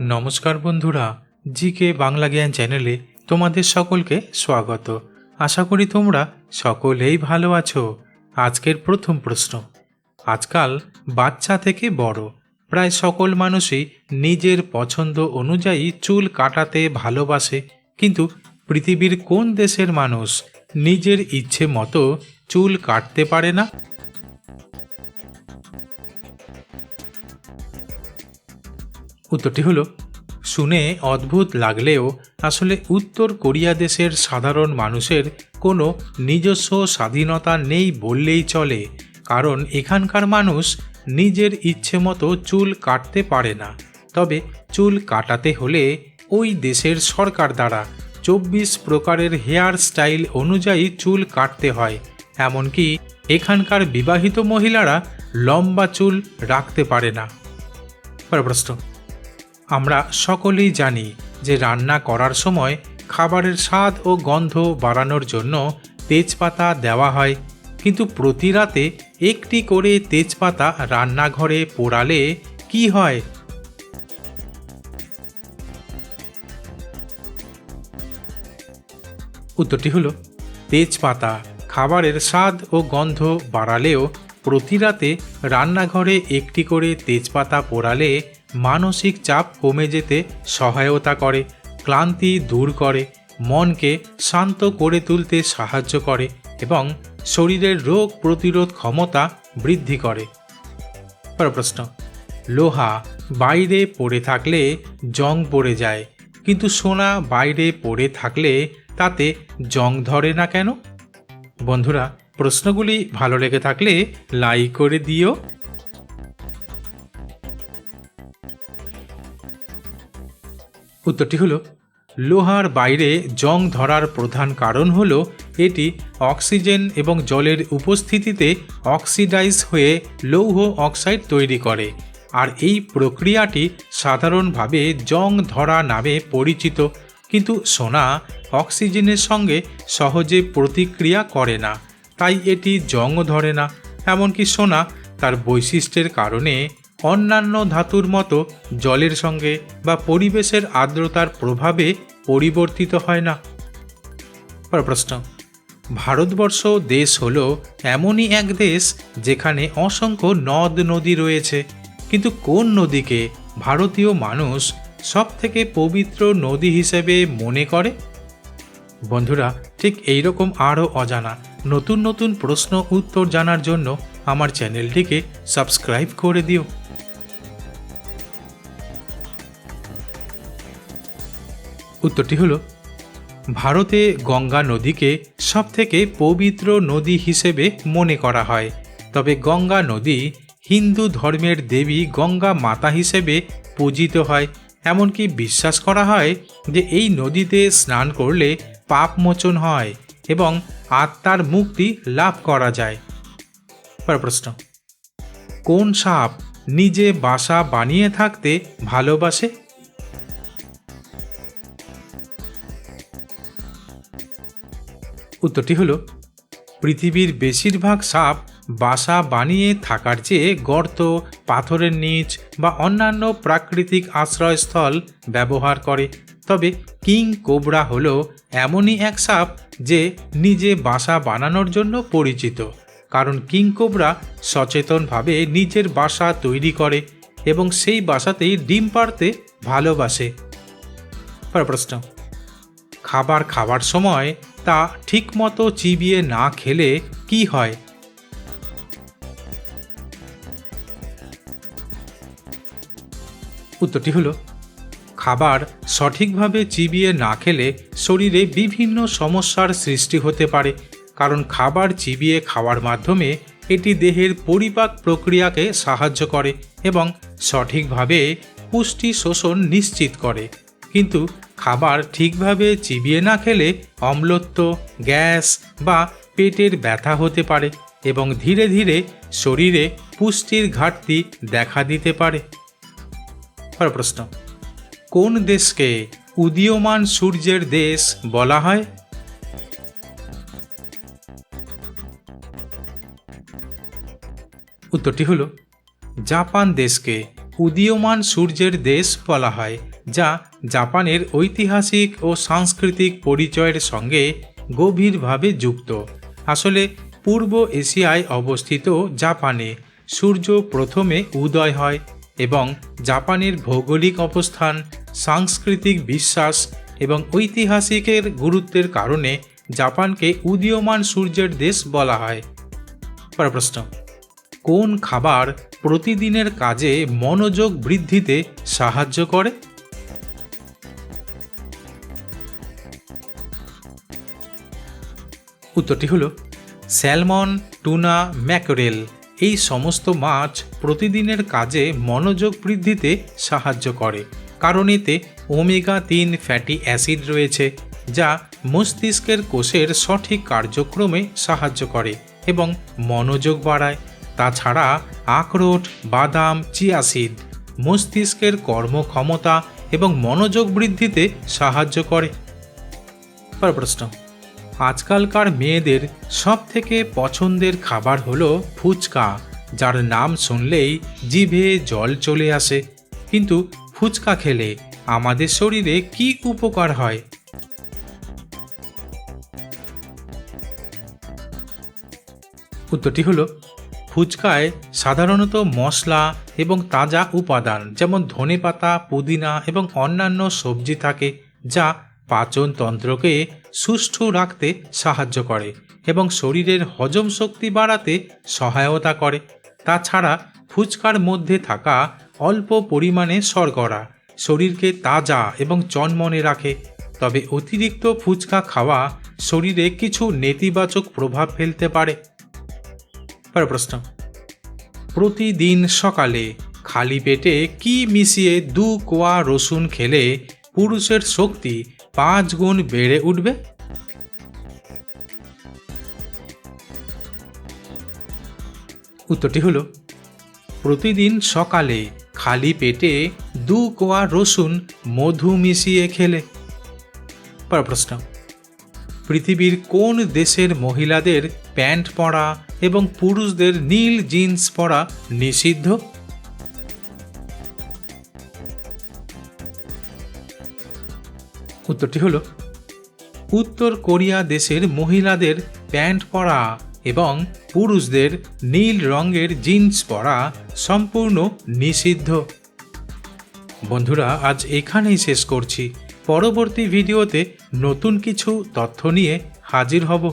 নমস্কার বন্ধুরা, জিকে বাংলা জ্ঞান চ্যানেলে তোমাদের সকলকে স্বাগত। আশা করি তোমরা সকলেই ভালো আছো। আজকের প্রথম প্রশ্ন। আজকাল বাচ্চা থেকে বড়, প্রায় সকল মানুষই নিজের পছন্দ অনুযায়ী চুল কাটাতে ভালোবাসে, কিন্তু পৃথিবীর কোন দেশের মানুষ নিজের ইচ্ছে মতো চুল কাটতে পারে না? উত্তরটি হলো, শুনে অদ্ভুত লাগলেও আসলে উত্তর কোরিয়া দেশের সাধারণ মানুষের কোনো নিজস্ব স্বাধীনতা নেই বললেই চলে, কারণ এখানকার মানুষ নিজের ইচ্ছে মতো চুল কাটতে পারে না। তবে চুল কাটাতে হলে ওই দেশের সরকার দ্বারা চব্বিশ প্রকারের হেয়ার স্টাইল অনুযায়ী চুল কাটতে হয়, এমনকি এখানকার বিবাহিত মহিলারা লম্বা চুল রাখতে পারে না। প্রশ্ন। আমরা সকলেই জানি যে রান্না করার সময় খাবারের স্বাদ ও গন্ধ বাড়ানোর জন্য তেজপাতা দেওয়া হয়, কিন্তু প্রতি রাতে একটি করে তেজপাতা রান্নাঘরে পোড়ালে কি হয়? উত্তরটি হলো, তেজপাতা খাবারের স্বাদ ও গন্ধ বাড়ালেও প্রতি রাতে রান্নাঘরে একটি করে তেজপাতা পোড়ালে মানসিক চাপ কমে যেতে সহায়তা করে, ক্লান্তি দূর করে, মনকে শান্ত করে তুলতে সাহায্য করে এবং শরীরের রোগ প্রতিরোধ ক্ষমতা বৃদ্ধি করে। প্রশ্ন, লোহা বাইরে পড়ে থাকলে জং পড়ে যায়, কিন্তু সোনা বাইরে পড়ে থাকলে তাতে জং ধরে না কেন? বন্ধুরা প্রশ্নগুলি ভালো লেগে থাকলে লাইক করে দিও। উত্তরটি হলো, লোহার বাইরে জং ধরার প্রধান কারণ হল এটি অক্সিজেন এবং জলের উপস্থিতিতে অক্সিডাইজ হয়ে লৌহ অক্সাইড তৈরি করে। আর এই প্রক্রিয়াটি সাধারণভাবে জং ধরা নামে পরিচিত, কিন্তু সোনা অক্সিজেনের সঙ্গে সহজে প্রতিক্রিয়া করে না। তাই এটি জং ধরে না, এমনকি সোনা তার বৈশিষ্ট্যের কারণে অন্যান্য ধাতুর মতো জলের সঙ্গে বা পরিবেশের আর্দ্রতার প্রভাবে পরিবর্তিত হয় না। প্রশ্ন। ভারতবর্ষ দেশ হল এমনই এক দেশ যেখানে অসংখ্য নদ নদী রয়েছে, কিন্তু কোন নদীকে ভারতীয় মানুষ সব থেকে পবিত্র নদী হিসেবে মনে করে? বন্ধুরা, ঠিক এইরকম আরও অজানা নতুন নতুন প্রশ্ন উত্তর জানার জন্য আমার চ্যানেলটিকে সাবস্ক্রাইব করে দিও। উত্তরটি হলো, ভারতে গঙ্গা নদীকে সবথেকে পবিত্র নদী হিসেবে মনে করা হয়। তবে গঙ্গা নদী হিন্দু ধর্মের দেবী গঙ্গা মাতা হিসেবে পূজিত হয়। এমনকি বিশ্বাস করা হয় যে এই নদীতে স্নান করলে পাপ মোচন হয় এবং আত্মার মুক্তি লাভ করা যায়। প্রশ্ন কোন সাপ নিজে বাসা বানিয়ে থাকতে ভালোবাসে? উত্তরটি হলো, পৃথিবীর বেশিরভাগ সাপ বাসা বানিয়ে থাকার চেয়ে গর্ত, পাথরের নিচ বা অন্যান্য প্রাকৃতিক আশ্রয়স্থল ব্যবহার করে। তবে কিং কোবরা হল এমনই এক সাপ যে নিজে বাসা বানানোর জন্য পরিচিত, কারণ কিং কোবরা সচেতনভাবে নিজের বাসা তৈরি করে এবং সেই বাসাতেই ডিম পাড়তে ভালোবাসে। প্রশ্ন, খাবার খাবার সময় তা ঠিকমতো চিবিয়ে না খেলে কি হয়? উত্তরটি হলো খাবার সঠিকভাবে চিবিয়ে না খেলে শরীরে বিভিন্ন সমস্যার সৃষ্টি হতে পারে। কারণ খাবার চিবিয়ে খাওয়ার মাধ্যমে এটি দেহের পরিপাক প্রক্রিয়াকে সাহায্য করে এবং সঠিকভাবে পুষ্টি শোষণ নিশ্চিত করে। কিন্তু খাবার ঠিকভাবে চিবিয়ে না খেলে অম্লত্ব, গ্যাস বা পেটের ব্যথা হতে পারে এবং ধীরে ধীরে শরীরে পুষ্টির ঘাটতি দেখা দিতে পারে। প্রশ্ন। কোন দেশকে উদীয়মান সূর্যের দেশ বলা হয়? উত্তরটি হলো, জাপান দেশকে উদীয়মান সূর্যের দেশ বলা হয়, যা জাপানের ঐতিহাসিক ও সাংস্কৃতিক পরিচয়ের সঙ্গে গভীরভাবে যুক্ত। আসলে, পূর্ব এশিয়ায় অবস্থিত জাপানে সূর্য প্রথমে উদয় হয় এবং জাপানের ভৌগোলিক অবস্থান সাংস্কৃতিক বিশ্বাস এবং ঐতিহাসিকের গুরুত্বের কারণে জাপানকে উদীয়মান সূর্যের দেশ বলা হয়। পরের প্রশ্ন, কোন খাবার প্রতিদিনের কাজে মনোযোগ বৃদ্ধিতে সাহায্য করে? উত্তরটি হলো, স্যালমন, টুনা, ম্যাকরেল। এই সমস্ত মাছ প্রতিদিনের কাজে মনোযোগ বৃদ্ধিতে সাহায্য করে। কারণ এতে ওমেগা তিন ফ্যাটি অ্যাসিড রয়েছে, যা মস্তিষ্কের কোষের সঠিক কার্যক্রমে সাহায্য করে এবং মনোযোগ বাড়ায়। তাছাড়া আখরোট, বাদাম, চিয়াসিড মস্তিষ্কের কর্মক্ষমতা এবং মনোযোগ বৃদ্ধিতে সাহায্য করে। প্রশ্ন, আজকালকার মেয়েদের সব থেকে পছন্দের খাবার হলো ফুচকা, যার নাম শুনলেই জিভে জল চলে আসে। কিন্তু ফুচকা খেলে আমাদের শরীরে কি উপকার হয়? উত্তরটি হলো, ফুচকায় সাধারণত মশলা এবং তাজা উপাদান যেমন ধনেপাতা, পুদিনা এবং অন্যান্য সবজি থাকে যা পাচনতন্ত্রকে সুষ্ঠু রাখতে সাহায্য করে এবং শরীরের হজম শক্তি বাড়াতে সহায়তা করে। তাছাড়া ফুচকার মধ্যে থাকা অল্প পরিমাণে শর্করা শরীরকে তাজা এবং চনমনে রাখে। তবে অতিরিক্ত ফুচকা খাওয়া শরীরে কিছু নেতিবাচক প্রভাব ফেলতে পারে। প্রশ্ন। প্রতিদিন সকালে খালি পেটে কি মিশিয়ে দু কোয়া রসুন খেলে পুরুষের শক্তি পাঁচ গুণ বেড়ে উঠবে? উত্তরটি হলো প্রতিদিন সকালে খালি পেটে দু কোয়া রসুন মধু মিশিয়ে খেলে। পরের প্রশ্ন পৃথিবীর কোন দেশের মহিলাদের প্যান্ট পরা এবং পুরুষদের নীল জিন্স পরা নিষিদ্ধ? উত্তরটি হলো, উত্তর কোরিয়া দেশের মহিলাদের প্যান্ট পরা এবং পুরুষদের নীল রঙের জিন্স পরা সম্পূর্ণ নিষিদ্ধ। বন্ধুরা, আজ এখানেই শেষ করছি। পরবর্তী ভিডিওতে নতুন কিছু তথ্য নিয়ে হাজির হব।